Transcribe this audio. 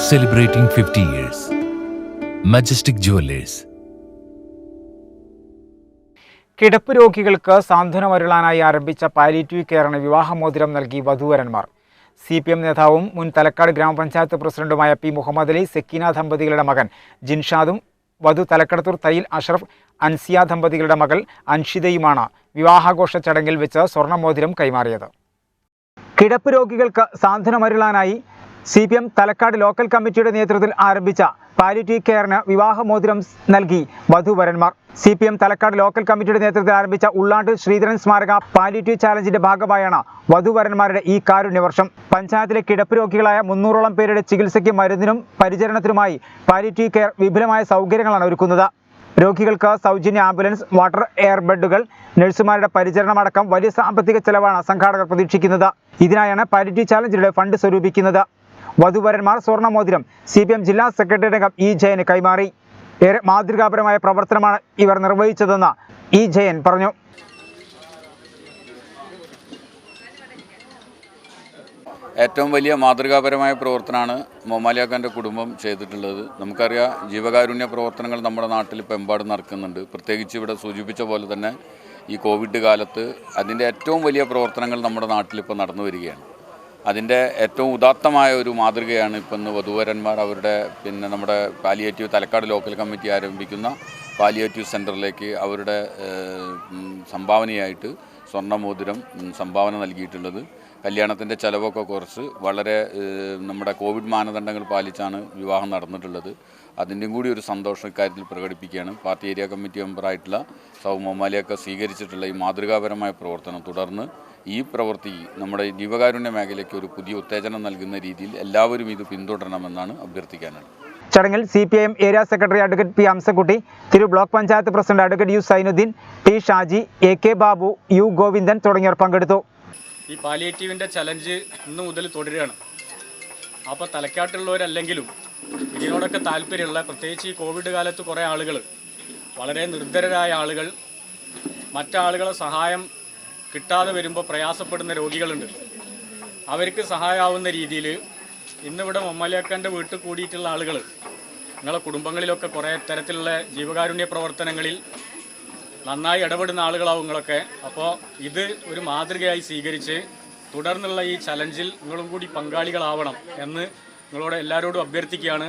celebrating 50 years. Majestic Jewelers. കിടപ്പ് രോഗികൾക്ക് സാന്ത്വനമരുളാനായി ആരംഭിച്ച പാലിറ്റീവ് കെയറിന് വിവാഹമോതിരം നൽകി വധൂവരന്മാർ സി പി എം നേതാവും മുൻ തലക്കാട് ഗ്രാമപഞ്ചായത്ത് പ്രസിഡന്റുമായ പി മുഹമ്മദ് അലി സെക്കീന ദമ്പതികളുടെ മകൻ ജിൻഷാദും വധു തലക്കടത്തൂർ തയ്യിൽ അഷ്റഫ് അൻസിയ ദമ്പതികളുടെ മകൾ അൻഷിതയുമാണ് വിവാഹാഘോഷ ചടങ്ങിൽ വെച്ച് സ്വർണമോതിരം കൈമാറിയത് കിടപ്പ് രോഗികൾക്ക് സാന്ത്വനമരുളാനായി C P M Thalakkad local കമ്മിറ്റിയുടെ നേതൃത്വത്തിൽ ആരംഭിച്ച പാലിറ്റീവ് കെയറിന് വിവാഹമോതിരം നൽകി വധുവരന്മാർ. C P M Thalakkad local കമ്മിറ്റിയുടെ നേതൃത്വത്തിൽ ആരംഭിച്ച ഉള്ളാണ്ട് ശ്രീധരൻ സ്മാരക പാലിറ്റീവ് ചാലഞ്ചിന്റെ ഭാഗമായാണ് വധുവരന്മാരുടെ ഈ കാരുണ്യവർഷം. പഞ്ചായത്തിലെ കിടപ്പ് രോഗികളായ മുന്നൂറോളം പേരുടെ ചികിത്സയ്ക്ക് മരുന്നിനും പരിചരണത്തിനുമായി പാലിറ്റീവ് കെയർ വിപുലമായ സൗകര്യങ്ങളാണ് ഒരുക്കുന്നത്. രോഗികൾക്ക് സൗജന്യ ആംബുലൻസ് വാട്ടർ എയർ ബെഡുകൾ നഴ്സുമാരുടെ പരിചരണമടക്കം വലിയ സാമ്പത്തിക ചെലവാണ് സംഘാടകർ പ്രതീക്ഷിക്കുന്നത്. ഇതിനായാണ് പാലിറ്റീവ് ചാലഞ്ചിലൂടെ ഫണ്ട് സ്വരൂപിക്കുന്നത്. വധുവരന്മാർ സ്വർണമോതിരം സി പി എം ജില്ലാ സെക്രട്ടറി അംഗം ഇ ജയന് കൈമാറി. ഏറെ മാതൃകാപരമായ പ്രവർത്തനമാണ് ഇവർ നിർവഹിച്ചതെന്ന് ഇ ജയൻ പറഞ്ഞു. ഏറ്റവും വലിയ മാതൃകാപരമായ പ്രവർത്തനമാണ് മൊമാലിയാക്കാന്റെ കുടുംബം ചെയ്തിട്ടുള്ളത്. നമുക്കറിയാം ജീവകാരുണ്യ പ്രവർത്തനങ്ങൾ നമ്മുടെ നാട്ടിൽ ഇപ്പോൾ എമ്പാടും നടക്കുന്നുണ്ട്. പ്രത്യേകിച്ച് ഇവിടെ സൂചിപ്പിച്ച പോലെ തന്നെ ഈ കോവിഡ് കാലത്ത് അതിന്റെ ഏറ്റവും വലിയ പ്രവർത്തനങ്ങൾ നമ്മുടെ നാട്ടിലിപ്പോൾ നടന്നു വരികയാണ്. അതിന്റെ ഏറ്റവും ഉദാത്തമായ ഒരു മാതൃകയാണ് ഇപ്പം ഇന്ന് വധുവരന്മാർ അവരുടെ പിന്നെ നമ്മുടെ പാലിയേറ്റീവ് തലക്കാട് ലോക്കൽ കമ്മിറ്റി ആരംഭിക്കുന്ന പാലിയേറ്റീവ് സെന്ററിലേക്ക് അവരുടെ സംഭാവനയായിട്ട് സ്വർണമോതിരം സംഭാവന നൽകിയിട്ടുള്ളത്. കല്യാണത്തിന്റെ ചിലവൊക്കെ കുറച്ച് വളരെ നമ്മുടെ കോവിഡ് മാനദണ്ഡങ്ങൾ പാലിച്ചാണ് വിവാഹം നടന്നിട്ടുള്ളത്. അതിന്റെയും കൂടി ഒരു സന്തോഷം ഇക്കാര്യത്തിൽ പ്രകടിപ്പിക്കുകയാണ്. പാർട്ടി ഏരിയ കമ്മിറ്റി മെമ്പറായിട്ടുള്ള സൗ മൊമാലിയൊക്കെ സ്വീകരിച്ചിട്ടുള്ള ഈ മാതൃകാപരമായ പ്രവർത്തനം തുടർന്ന് ഈ പ്രവൃത്തി നമ്മുടെ ജീവകാരുണ്യ മേഖലയ്ക്ക് ഒരു പുതിയ ഉത്തേജനം നൽകുന്ന രീതിയിൽ എല്ലാവരും ഇത് പിന്തുടരണമെന്നാണ് അഭ്യർത്ഥിക്കാനുള്ളത്. ചടങ്ങിൽ C P I M area secretary advocate P Hamsakutty Thiru block panchayat president advocate U Sainuddin T Shaji A K Babu U Govindan തുടങ്ങിയവർ പങ്കെടുത്തു. ഈ പാലിയേറ്റീവിന്റെ ചലഞ്ച് ഇന്ന് മുതൽ തുടരുകയാണ്. അപ്പോൾ തലക്കാട്ടുള്ളവരല്ലെങ്കിലും ഇതിനോടൊക്കെ താല്പര്യമുള്ള പ്രത്യേകിച്ച് ഈ കോവിഡ് കാലത്ത് കുറേ ആളുകൾ വളരെ നിർദ്ധരരായ ആളുകൾ മറ്റാളുകളെ സഹായം കിട്ടാതെ വരുമ്പോൾ പ്രയാസപ്പെടുന്ന രോഗികളുണ്ട്. അവർക്ക് സഹായമാവുന്ന രീതിയിൽ ഇന്നിവിടെ മമ്മലിയാക്കാന്റെ വീട്ടിൽ കൂടിയിട്ടുള്ള ആളുകൾ നിങ്ങളെ കുടുംബങ്ങളിലൊക്കെ കുറേ തരത്തിലുള്ള ജീവകാരുണ്യ പ്രവർത്തനങ്ങളിൽ നന്നായി ഇടപെടുന്ന ആളുകളാവും നിങ്ങളൊക്കെ. അപ്പോൾ ഇത് ഒരു മാതൃകയായി സ്വീകരിച്ച് തുടർന്നുള്ള ഈ ചലഞ്ചിൽ നിങ്ങളും കൂടി പങ്കാളികളാവണം എന്ന് നിങ്ങളോട് എല്ലാവരോടും അഭ്യർത്ഥിക്കുകയാണ്.